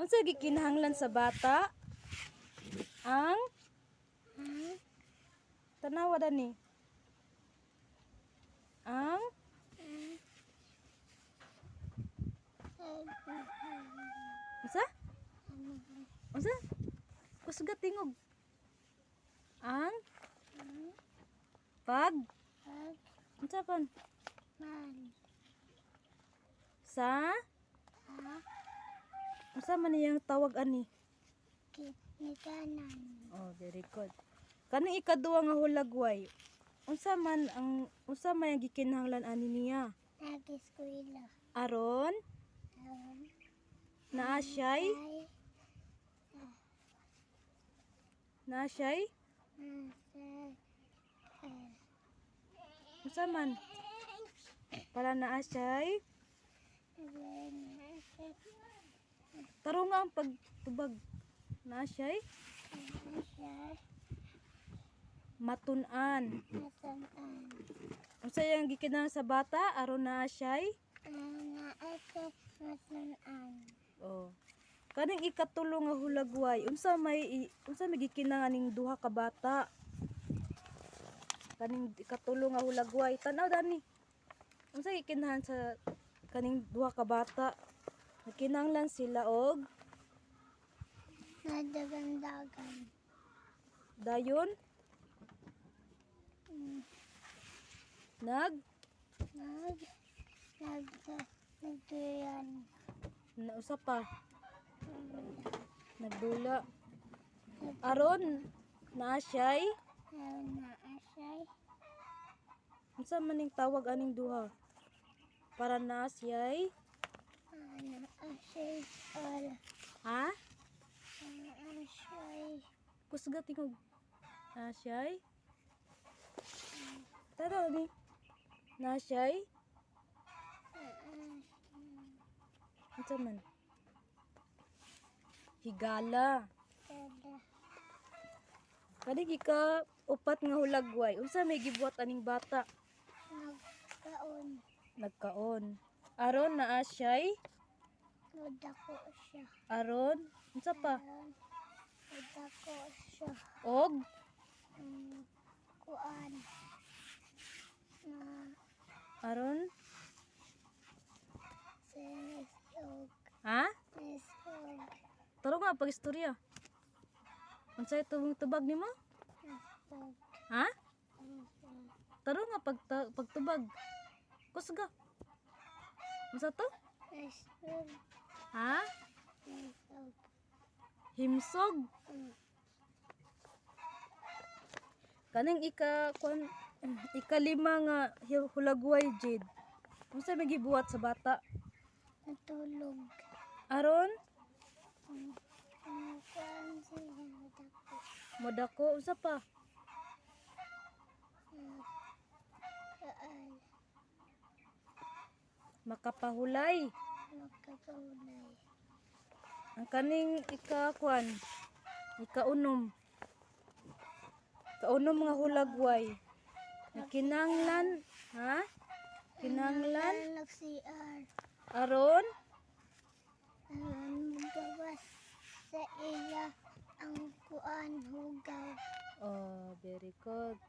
Unsa gikinahanglan sa bata? Ang tanawa dani. Ang unsa? Unsa? Kusga tingog. Ang pag unsa pan? Sa unsa man iyang tawag ani? Oh, very good. Kani ikaduha nga hulagway. Unsa man ang unsa man ang gikinahanglan ani niya? Aron naa siya'y naa siya'y unsa man para naa siya'y tarong nga ang pagtubag naa siya'y matun-an. Unsa yang gikinahanglan sa bata aron naa siya'y Oh. Kaning ikatulo nga hulagway, unsa may unsa may gikinahanglan ning duha ka bata? Kaning ikatulo nga hulagway, tan-aw dani. Unsa gikinahanglan sa kaning duha ka bata? Nakinahanglan sila og Nadagandagan. dayon nag Nag, nag, nagduyan. na usa pa nagdula. Aron naa siya'y Ayaw na asay. unsa man ning tawag aning duha? Para naa siya'y Ana asay. Al. ha? Asay. Kusga tingog. Na siya'y? Tara ni. Na siya'y? Unsa man? Higala. Kani gika upat nga hulagway. Unsa may gibuhat aning bata? Nagkaon. Nagkaon. Aron naa siya'y? Nadako siya. Aron? Unsa pa? Aron. Nadako siya. Og? Um, kuan. Na Aron? sinisog. Ha? Nisog. Taro nga pag istorya. Unsa itong tubag nimo? Nisog. Ha? Taro nga pag pagtubag. Kusga. Unsa to? Nisog. Ha? Himsog. Kaning ika kwan ikalima nga hulagway jid. Unsa may gibuhat sa bata? Natulog. Aron modako unsa pa? Makapahulay. Magkakaulay. Ang kaning ika kwan ikaunom. Kaunom nga hulagway. Nakinanglan, ha? Kinanglan Nag-CR. aron Alam magawas sa iya ang kuan hugaw. Oh, very good.